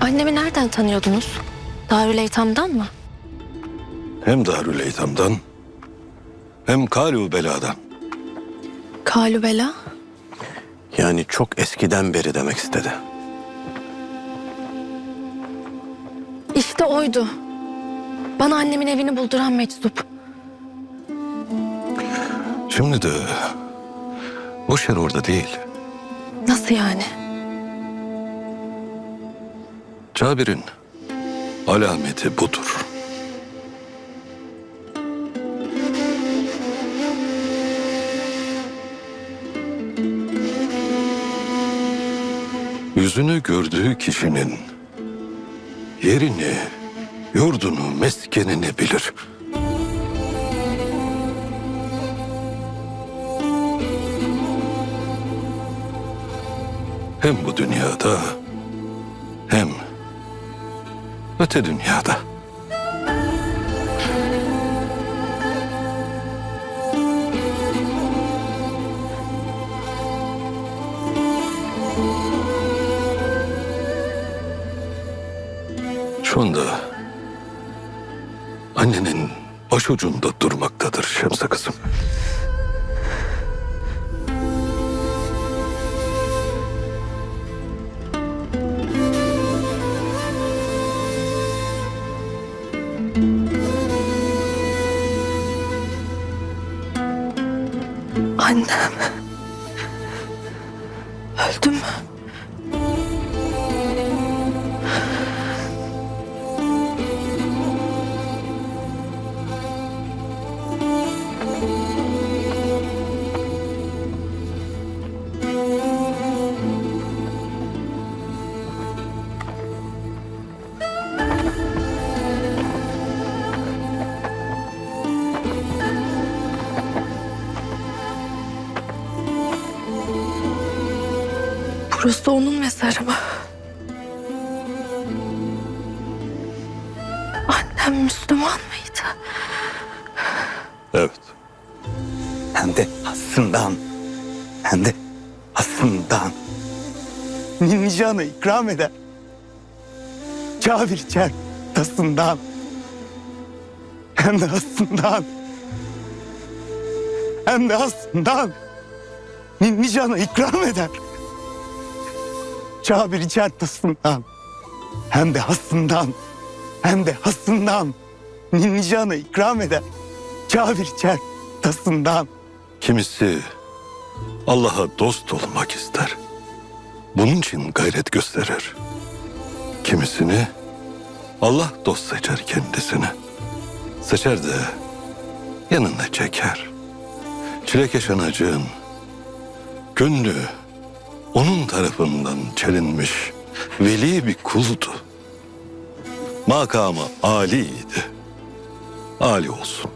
Annemi nereden tanıyordunuz? Darül Eytam'dan mı? Hem Darül Eytam'dan hem Kalu Bela'dan. Kalübela. Yani çok eskiden beri demek istedi. İşte oydu. Bana annemin evini bulduran meczup. Şimdi de boş yer orada değil. Nasıl yani? Cabir'in alameti budur. Yüzünü gördüğü kişinin yerini, yurdunu, meskenini bilir. Hem bu dünyada hem öte dünyada. Şu anda annenin başucunda durmaktadır Şemse kızım. Annem. Öldü mü? Burası onun mezarı mı? Annem Müslüman mıydı? Evet. Hem de hasından. Hem de hasından. Ninnican'a ikram eder. Cabir içer tasından. Hem de hasından. Hem de hasından. Ninnican'a ikram eder. Cabir içer tasından. Hem de hasından. Hem de hasından. Ninnican'a ikram eder. Cabir içer tasından. Kimisi Allah'a dost olmak ister. Bunun için gayret gösterir. Kimisini Allah dost seçer kendisini. Seçer de yanına çeker. Çilekeş anacığın gönlü onun tarafından çelinmiş veli bir kuldu. Makamı aliydi. Ali olsun.